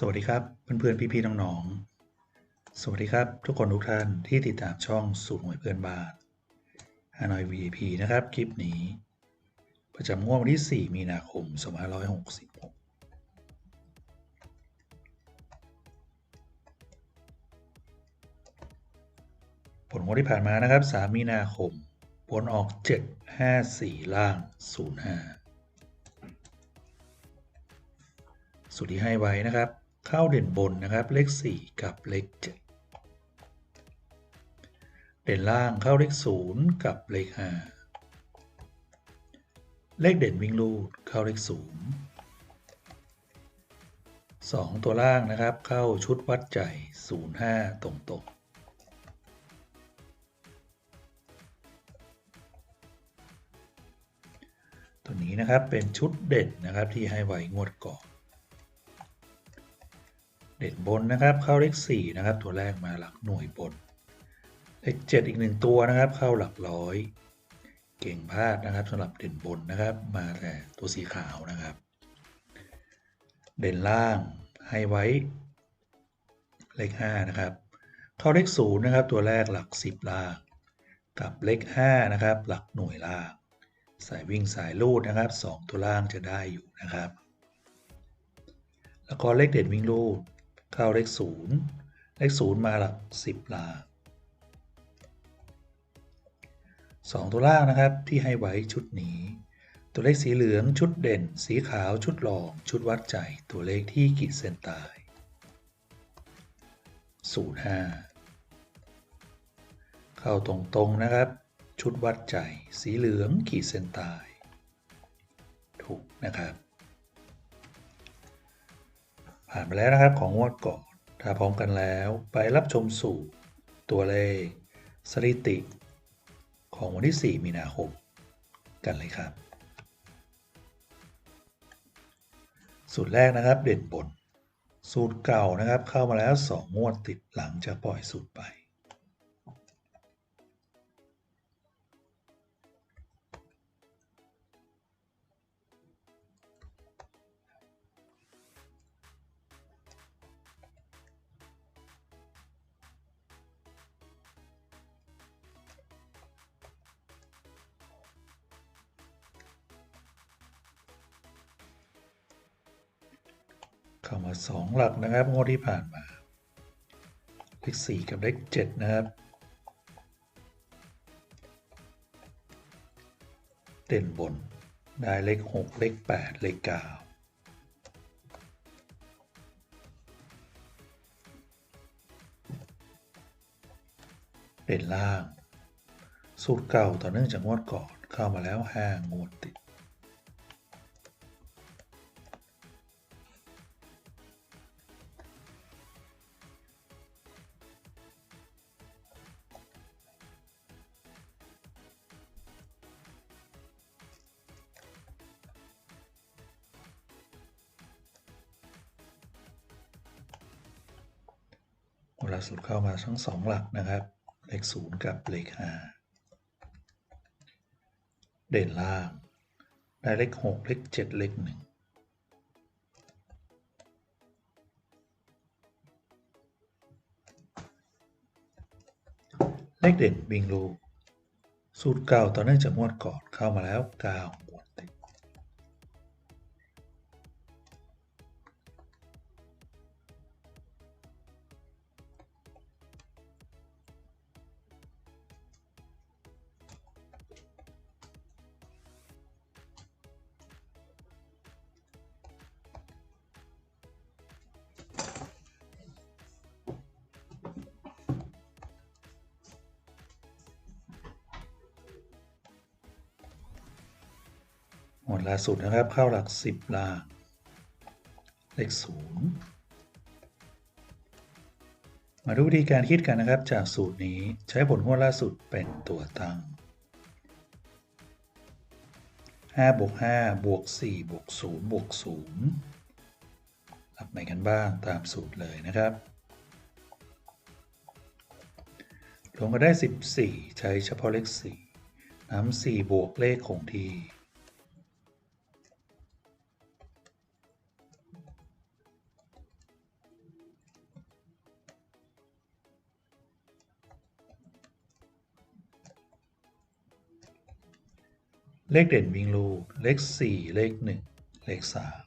สวัสดีครับเพื่อนๆพี่ๆน้องๆ สวัสดีครับทุกคนทุกท่านที่ติดตามช่องสูตรหน่วยเพื่อนบ้านฮานอย VIP นะครับ คลิปนี้ ประจำงวดวันที่ 4 มีนาคม 2566 ผลงวดที่ผ่านมานะครับ 3 มีนาคมผลออก 7 5 4 ล่าง 05สูตรที่ให้ไว้นะครับ เข้าเด่นบนนะครับ เลข 4 กับเลข 7 เด่นล่างเข้าเลข 0 กับเลข 5 เลขเด่นวิ่งลูดเข้าเลข 0 2 ตัวล่างนะครับ เข้าชุดวัดใจ 05 ตรงตกตัวนี้นะครับเป็นชุดเด่นนะครับที่ให้ไว้งวดก่อน เด่นบนนะครับเข้าเลข4นะครับตัวแรกมาหลักหน่วยบนเลข7อีกหนึ่งตัวนะครับ เข้าหลักร้อย เก่งพลาดนะครับสำหรับเด่นบนนะครับ มาแต่ตัวสีขาวนะครับ เด่นล่างให้ไว้เลข5นะครับ เข้าเลข0นะครับ ตัวแรกหลัก10ล่าง กับเลข5นะครับ หลักหน่วยล่าง สายวิ่งสายลูดนะครับ2ตัวล่างจะได้อยู่นะครับ แล้วก็เลขเด่นวิ่งลูด เข้าเลขศูนย์เลขศูนย์มาหลักสิบลาสองตัวล่างนะครับที่ให้ไว้ชุดนี้ ตัวเลขสีเหลืองชุดเด่น สีขาวชุดรองชุดวัดใจ ตัวเลขที่ขีดเส้นใต้ศูนย์ห้าเข้าตรงๆนะครับ ชุดวัดใจ สีเหลืองขีดเส้นใต้ถูกนะครับ ผ่านไปแล้วนะครับของงวดก่อน ถ้าพร้อมกันแล้วไปรับชมสู่ตัวเลข สถิติ ของวันที่ 4 มีนาคมกันเลยครับ สูตรแรกนะครับเด่นบนสูตรเก่านะครับเข้ามาแล้ว 2 งวดติดหลังจากปล่อยสูตรไป เข้ามา 2 หลักนะครับงวดที่ผ่านมา เลข4กับเลข7นะครับ เด่นบนได้เลข6เลข8เลข9เด่นล่าง สูตรเก่าต่อเนื่องจากงวดก่อนเข้ามาแล้ว5งวดติด หลักสุดเข้ามาทั้งสองหลักนะครับ เลขศูนย์กับเลข 5 เด่นล่าง ได้เลขหกเลขเจ็ดเลขหนึ่งเลขเด่นบิงลูสูตรเก่าตอเนื่อจะม้วดกอดเข้ามาแล้วเก่9 หมวดล่าสุดนะครับ เข้าหลัก 10ลาเลขศูนย์มาดูวิธีการคิดกันนะครับ จากสูตรนี้ใช้ผลงวดล่าสุดเป็นตัวตั้ง5บวก5บวก4บวก0บวก0รับไหนกันบ้างตามสูตรเลยนะครับรวมกันได้ 14 ใช้เฉพาะเลข 4 น้ำ4บวกเลขคงที่ เลขเด่นวิ่งลูเลขสี่เลขหนึ่งเลขสาม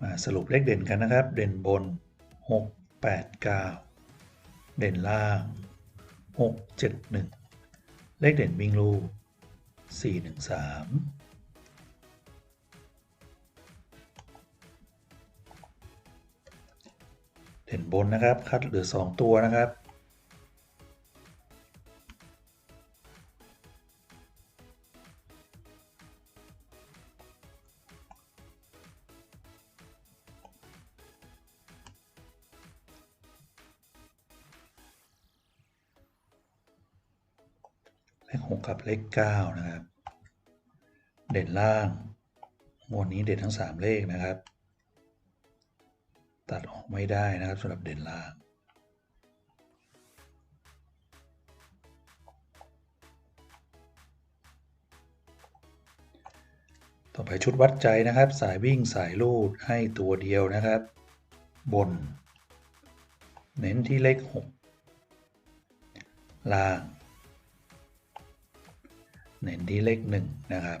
มาสรุปเลขเด่นกันนะครับ เด่นบน 6 8 9 เด่นล่าง 6 7 1 เลขเด่นวิ่งลู4 1 3 เด่นบนนะครับ คัดเหลือ 2 ตัวนะครับ เลข6กับเลข9นะครับ เด่นล่าง งวดนี้เด่นทั้ง 3 เลขนะครับ ไม่ได้นะครับสำหรับเด่นล่าง ต่อไปชุดวัดใจนะครับ สายวิ่งสายลูดให้ตัวเดียวนะครับ บน เน้นที่เลข 6 ล่าง เน้นที่เลข 1 นะครับ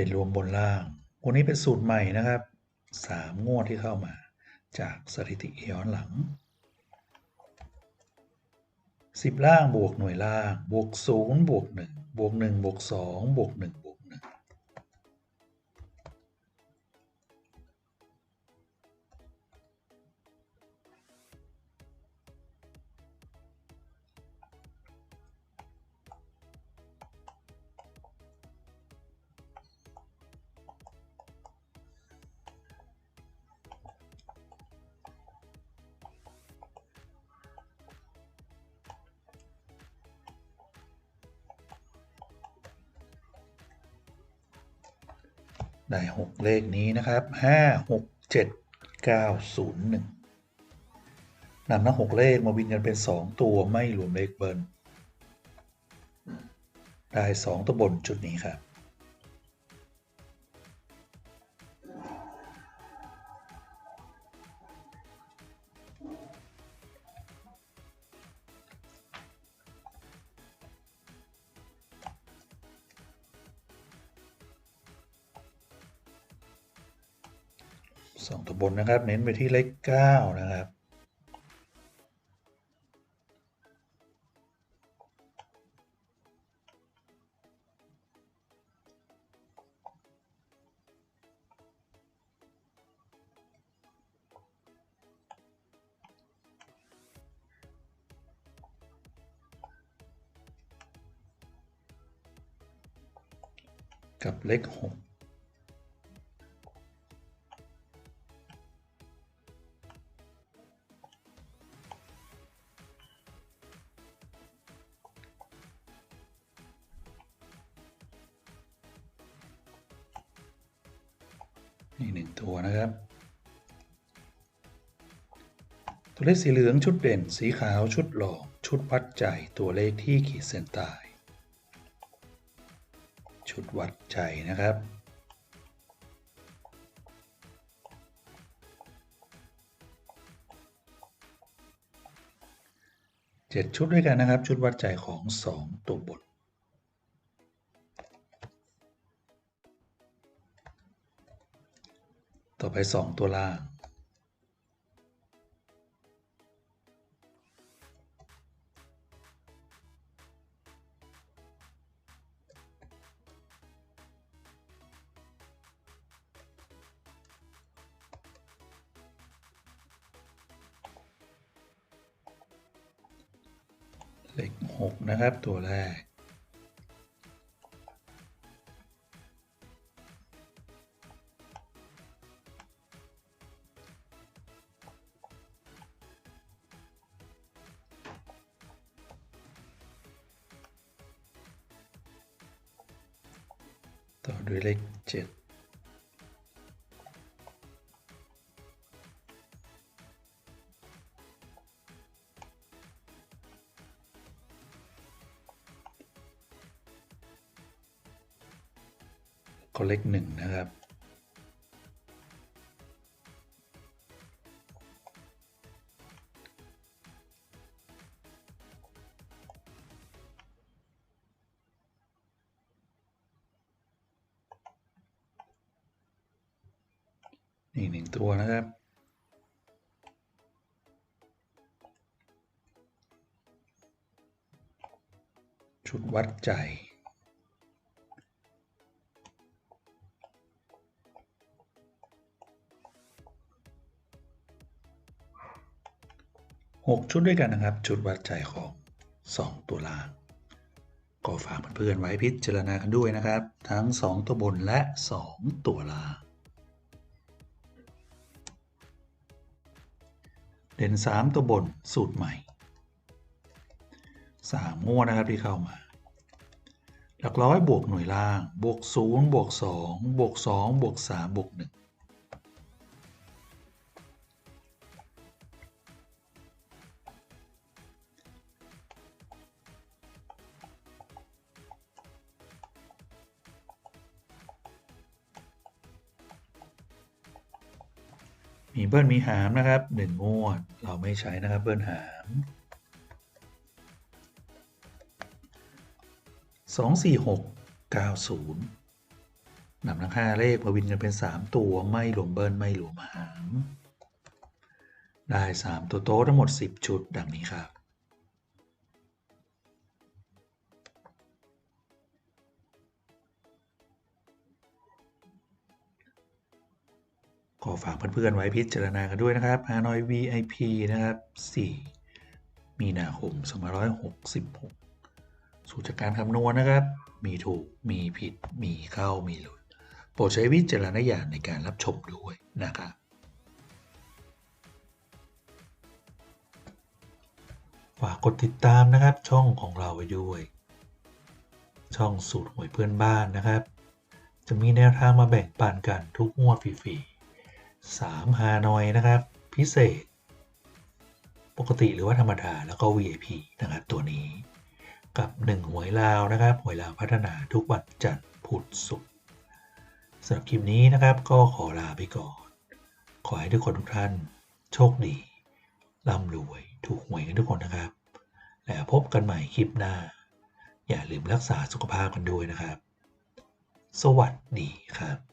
เปรวมบนล่าง วันนี้เป็นสูตรใหม่นะครับ 3 งวดที่เข้ามาจากสถิติย้อนหลัง 10 ล่างบวกหน่วยล่าง บวก 0 บวก 1 บวก 1 บวก 2 บวก 1 ได้หกเลขนี้นะครับห้าหกเจ็ดเก้าศูนย์หนึ่งนำทั้งหกเลขมาวินกันเป็นสองตัวไม่รวมเลขเบิร์นได้สองตัวบนจุดนี้ครับ สองตัวบนนะครับ เน้นไปที่เลขเก้านะครับ กับเลขหก นี่หนึ่งตัวนะครับ ตัวเลขสีเหลืองชุดเด่น สีขาวชุดหลอก ชุดวัดใจตัวเลขที่ขีดเส้นใต้ชุดวัดใจนะครับ เจ็ดชุดด้วยกันนะครับ ชุดวัดใจของสองตัวบน ต่อไป 2 ตัวล่าง เลขหกนะครับตัวแรก ก็เลขหนึ่งนะครับ นี่หนึ่งตัวนะครับชุดวัดใจ 6 ชุดด้วยกันนะครับ ชุดวัดใจของ 2 ตัวล่าง ก็ฝากเพื่อนๆไว้พิจารณากันด้วยนะครับ ทั้ง 2 ตัวบนและ 2 ตัวล่าง เด่น 3 ตัวบนสูตรใหม่ 3 มั่วนะครับที่เข้ามาหลักร้อยบวกหน่วยล่าง บวก 0 บวก 2 บวก 2 บวก 3 บวก 1 มีเบิ้ลมีหามนะครับหนึ่งงวด เราไม่ใช้นะครับเบิ้ลหามสองสี่หกเก้าศูนย์นำทั้งห้าเลขมาวินกันเป็นสามตัวไม่รวมเบิ้ลไม่รวมหาม ได้สามตัวโต๊ะทั้งหมดสิบชุดดังนี้ครับ ขอฝากเพื่อนๆไว้พิจารณากันด้วยนะครับ Hanoi VIP นะครับ 4 มีนาคม 2566 สูตรจากการคำนวณนะครับ มีถูก มีผิด มีเข้า มีหลุด โปรดใช้วิจารณญาณในการรับชมด้วยนะครับฝากกดติดตามนะครับช่องของเราไว้ด้วย ช่องสูตรหวยเพื่อนบ้านนะครับ จะมีแนวทางมาแบ่งปันกันทุกงวดฟรีๆ 3ฮานอยนะครับ พิเศษ ปกติหรือว่าธรรมดาแล้วก็ VIP นะครับตัวนี้ กับ 1 หวยลาวนะครับ หวยลาวพัฒนาทุกวันจันทร์พุธศุกร์สำหรับคลิปนี้นะครับก็ขอลาไปก่อน ขอให้ทุกคนทุกท่านโชคดีร่ำรวยถูกหวยกันทุกคนนะครับ แล้วพบกันใหม่คลิปหน้า อย่าลืมรักษาสุขภาพกันด้วยนะครับ สวัสดีครับ